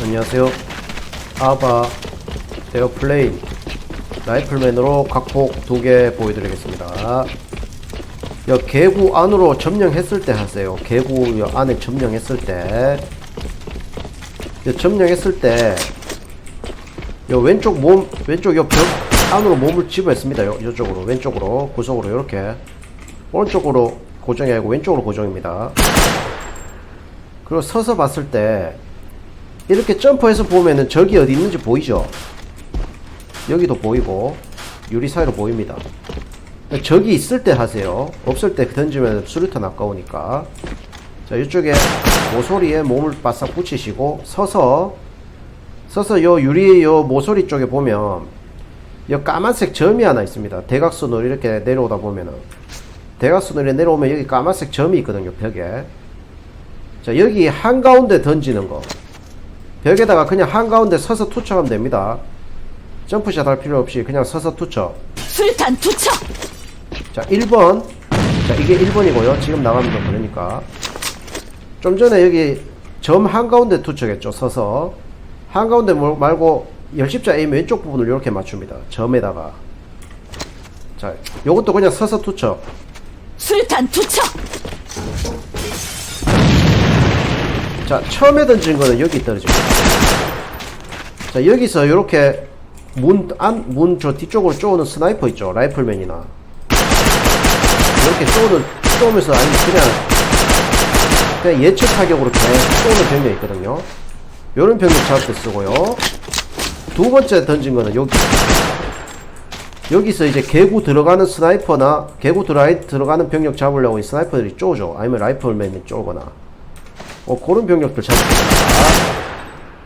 안녕하세요. 아바 에어플레인 라이플맨으로 각폭 두 개 보여드리겠습니다. 여 개구 안으로 점령했을 때 하세요. 개구 여 안에 점령했을 때. 여 점령했을 때, 요 왼쪽 몸, 왼쪽 요벽 안으로 몸을 집어했습니다. 요, 요쪽으로, 왼쪽으로, 구석으로, 이렇게. 오른쪽으로 고정이 아니고 왼쪽으로 고정입니다. 그리고 서서 봤을 때, 이렇게 점프해서 보면은 적이 어디 있는지 보이죠? 여기도 보이고 유리 사이로 보입니다. 적이 있을 때 하세요. 없을 때 던지면 수류탄 아까우니까. 자, 이쪽에 모서리에 몸을 바싹 붙이시고 서서 서서 요 유리 요 모서리 쪽에 보면 요 까만색 점이 하나 있습니다. 대각선으로 이렇게 내려오다 보면은 대각선으로 내려오면 여기 까만색 점이 있거든요. 벽에. 자, 여기 한가운데 던지는 거. 벽에다가 그냥 한가운데 서서 투척하면 됩니다. 점프샷 할 필요 없이 그냥 서서 투척. 수류탄 투척! 자, 1번. 자, 이게 1번이고요. 지금 나가면 더 그러니까. 좀 전에 여기 점 한가운데 투척했죠. 서서. 한가운데 뭐- 말고 열십자 A 왼쪽 부분을 이렇게 맞춥니다. 점에다가. 자, 요것도 그냥 서서 투척. 수류탄 투척! 자, 처음에 던진 거는 여기 떨어집니다. 자, 여기서 이렇게 문, 안, 문 저 뒤쪽으로 쪼는 스나이퍼 있죠. 라이플맨이나. 이렇게 쪼는, 쪼면서 아니 그냥, 그냥 예측 타격으로 계속 쪼는 병력이 있거든요. 요런 병력 잡을 때 쓰고요. 두 번째 던진 거는 여기. 여기서 이제 개구 들어가는 스나이퍼나 개구 드라이 들어가는 병력 잡으려고 이 스나이퍼들이 쪼죠. 아니면 라이플맨이 쪼거나. 어, 그런 병력들 잡습니다.